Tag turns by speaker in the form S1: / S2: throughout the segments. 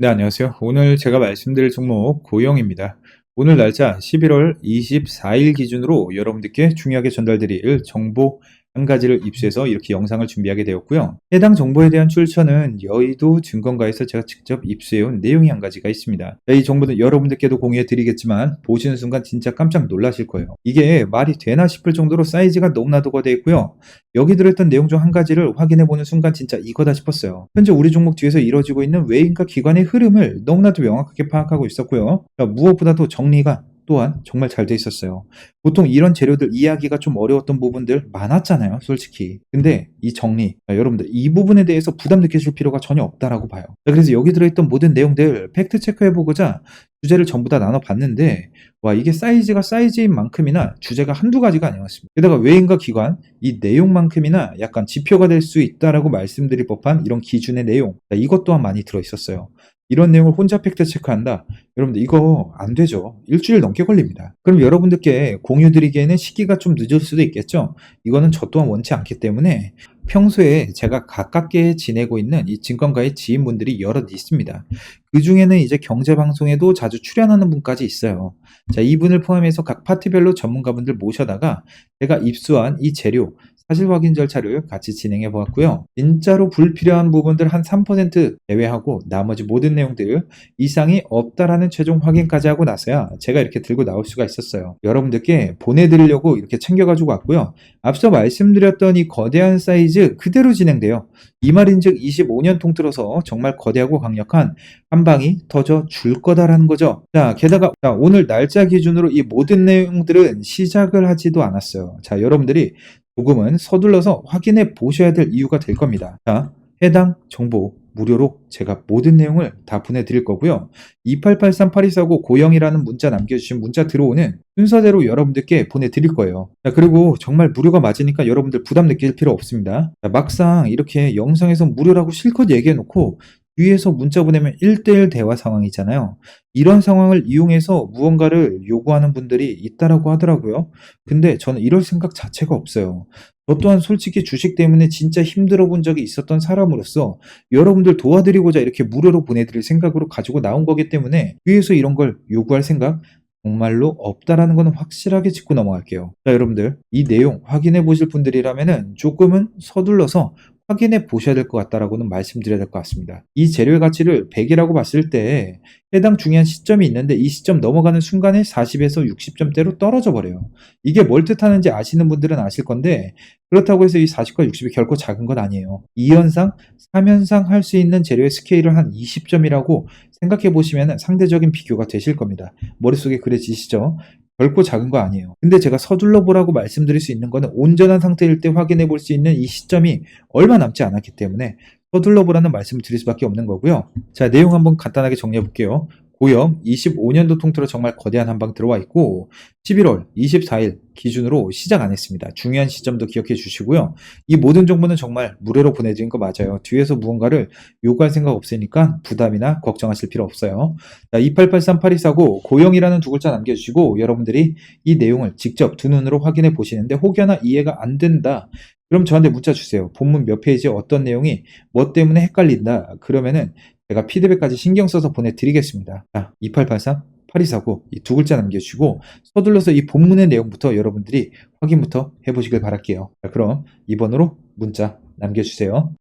S1: 네, 안녕하세요. 오늘 제가 말씀드릴 종목 고영입니다. 오늘 날짜 11월 24일 기준으로 여러분들께 중요하게 전달드릴 정보 한 가지를 입수해서 이렇게 영상을 준비하게 되었고요. 해당 정보에 대한 출처는 여의도 증권가에서 제가 직접 입수해온 내용이 한 가지가 있습니다. 자, 이 정보는 여러분들께도 공유해 드리겠지만 보시는 순간 진짜 깜짝 놀라실 거예요. 이게 말이 되나 싶을 정도로 사이즈가 너무나도가 되어 있고요. 여기 들어있던 내용 중 한 가지를 확인해 보는 순간 진짜 이거다 싶었어요. 현재 우리 종목 뒤에서 이루어지고 있는 외인과 기관의 흐름을 너무나도 명확하게 파악하고 있었고요. 자, 무엇보다도 정리가 또한 정말 잘 돼 있었어요. 보통 이런 재료들 이해하기가 좀 어려웠던 부분들 많았잖아요, 솔직히. 근데 이 정리, 자, 여러분들 이 부분에 대해서 부담 느끼실 필요가 전혀 없다라고 봐요. 자, 그래서 여기 들어있던 모든 내용들 팩트 체크해보고자 주제를 전부 다 나눠봤는데, 와, 이게 사이즈가 사이즈인 만큼이나 주제가 한두 가지가 아니었습니다. 게다가 외인과 기관, 이 내용만큼이나 약간 지표가 될 수 있다라고 말씀드릴 법한 이런 기준의 내용, 자, 이것 또한 많이 들어있었어요. 이런 내용을 혼자 팩트 체크한다? 여러분들 이거 안 되죠. 일주일 넘게 걸립니다. 그럼 여러분들께 공유 드리기에는 시기가 좀 늦을 수도 있겠죠. 이거는 저 또한 원치 않기 때문에 평소에 제가 가깝게 지내고 있는 이 증권가의 지인분들이 여럿 있습니다. 그 중에는 이제 경제방송에도 자주 출연하는 분까지 있어요. 자, 이분을 포함해서 각 파트별로 전문가분들 모셔다가 제가 입수한 이 재료, 사실 확인 절차를 같이 진행해 보았고요. 진짜로 불필요한 부분들 한 3% 제외하고 나머지 모든 내용들 이상이 없다라는 최종 확인까지 하고 나서야 제가 이렇게 들고 나올 수가 있었어요. 여러분들께 보내드리려고 이렇게 챙겨가지고 왔고요. 앞서 말씀드렸던 이 거대한 사이즈 그대로 진행돼요. 이 말인즉 25년 통틀어서 정말 거대하고 강력한 한 방이 터져 줄 거다라는 거죠. 자, 게다가 자, 오늘 날짜 기준으로 이 모든 내용들은 시작을 하지도 않았어요. 자, 여러분들이 조금은 서둘러서 확인해 보셔야 될 이유가 될 겁니다. 자, 해당 정보 무료로 제가 모든 내용을 다 보내드릴 거고요. 28838249 고영이라는 문자 남겨주신 문자 들어오는 순서대로 여러분들께 보내드릴 거예요. 자, 그리고 정말 무료가 맞으니까 여러분들 부담 느낄 필요 없습니다. 자, 막상 이렇게 영상에서 무료라고 실컷 얘기해놓고 뒤에서 문자 보내면 1대1 대화 상황이잖아요. 이런 상황을 이용해서 무언가를 요구하는 분들이 있다라고 하더라고요. 근데 저는 이럴 생각 자체가 없어요. 저 또한 솔직히 주식 때문에 진짜 힘들어 본 적이 있었던 사람으로서 여러분들 도와드리고자 이렇게 무료로 보내드릴 생각으로 가지고 나온 거기 때문에 뒤에서 이런 걸 요구할 생각 정말로 없다라는 거는 확실하게 짚고 넘어갈게요. 자, 여러분들 이 내용 확인해 보실 분들이라면은 조금은 서둘러서 확인해 보셔야 될 것 같다라고는 말씀드려야 될 것 같습니다. 이 재료의 가치를 100이라고 봤을 때 해당 중요한 시점이 있는데 이 시점 넘어가는 순간에 40에서 60점대로 떨어져 버려요. 이게 뭘 뜻하는지 아시는 분들은 아실 건데 그렇다고 해서 이 40과 60이 결코 작은 건 아니에요. 2연상, 3연상 할 수 있는 재료의 스케일을 한 20점이라고 생각해 보시면 상대적인 비교가 되실 겁니다. 머릿속에 그려지시죠? 결코 작은 거 아니에요. 근데 제가 서둘러 보라고 말씀드릴 수 있는 거는 온전한 상태일 때 확인해 볼 수 있는 이 시점이 얼마 남지 않았기 때문에 서둘러 보라는 말씀을 드릴 수밖에 없는 거고요. 자, 내용 한번 간단하게 정리해 볼게요. 고염 25년도 통틀어 정말 거대한 한방 들어와 있고 11월 24일 기준으로 시작 안 했습니다. 중요한 시점도 기억해 주시고요. 이 모든 정보는 정말 무료로 보내드린 거 맞아요. 뒤에서 무언가를 요구할 생각 없으니까 부담이나 걱정하실 필요 없어요. 자, 28838249 고영이라는 두 글자 남겨주시고 여러분들이 이 내용을 직접 두 눈으로 확인해 보시는데 혹여나 이해가 안 된다. 그럼 저한테 문자 주세요. 본문 몇 페이지 어떤 내용이 뭐 때문에 헷갈린다. 그러면은 제가 피드백까지 신경 써서 보내드리겠습니다. 자, 2883 8249 이 두 글자 남겨주시고 서둘러서 이 본문의 내용부터 여러분들이 확인부터 해보시길 바랄게요. 자, 그럼 2번으로 문자 남겨주세요.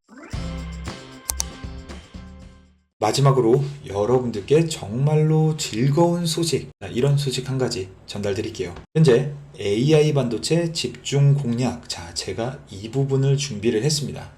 S1: 마지막으로 여러분들께 정말로 즐거운 소식, 이런 소식 한 가지 전달드릴게요. 현재 AI 반도체 집중 공략, 자, 제가 이 부분을 준비를 했습니다.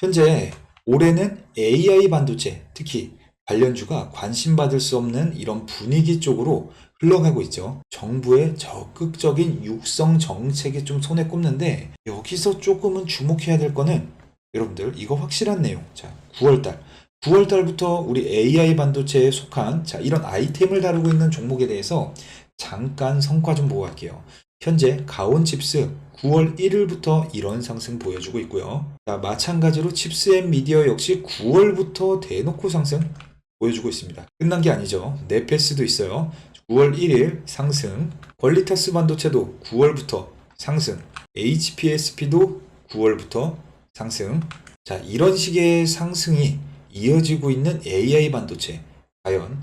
S1: 현재 올해는 AI 반도체, 특히 관련주가 관심받을 수 없는 이런 분위기 쪽으로 흘러가고 있죠. 정부의 적극적인 육성 정책에 좀 손에 꼽는데 여기서 조금은 주목해야 될 거는 여러분들 이거 확실한 내용. 자, 9월달 9월 달부터 우리 AI 반도체에 속한 자, 이런 아이템을 다루고 있는 종목에 대해서 잠깐 성과 좀 보고 갈게요. 현재 가온 칩스 9월 1일부터 이런 상승 보여주고 있고요. 자, 마찬가지로 칩스 앤 미디어 역시 9월부터 대놓고 상승 보여주고 있습니다. 끝난 게 아니죠. 네페스도 있어요. 9월 1일 상승. 퀄리타스 반도체도 9월부터 상승. HPSP도 9월부터 상승. 자, 이런 식의 상승이 이어지고 있는 AI 반도체. 과연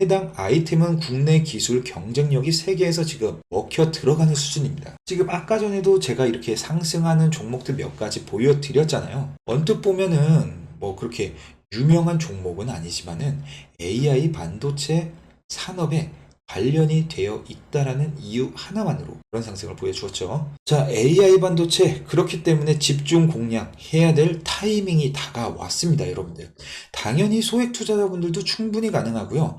S1: 해당 아이템은 국내 기술 경쟁력이 세계에서 지금 먹혀 들어가는 수준입니다. 지금 아까 전에도 제가 이렇게 상승하는 종목들 몇 가지 보여드렸잖아요. 언뜻 보면은 뭐 그렇게 유명한 종목은 아니지만은 AI 반도체 산업에 관련이 되어 있다라는 이유 하나만으로 그런 상승을 보여주었죠. 자, AI 반도체 그렇기 때문에 집중 공략해야 될 타이밍이 다가왔습니다, 여러분들. 당연히 소액 투자자분들도 충분히 가능하고요.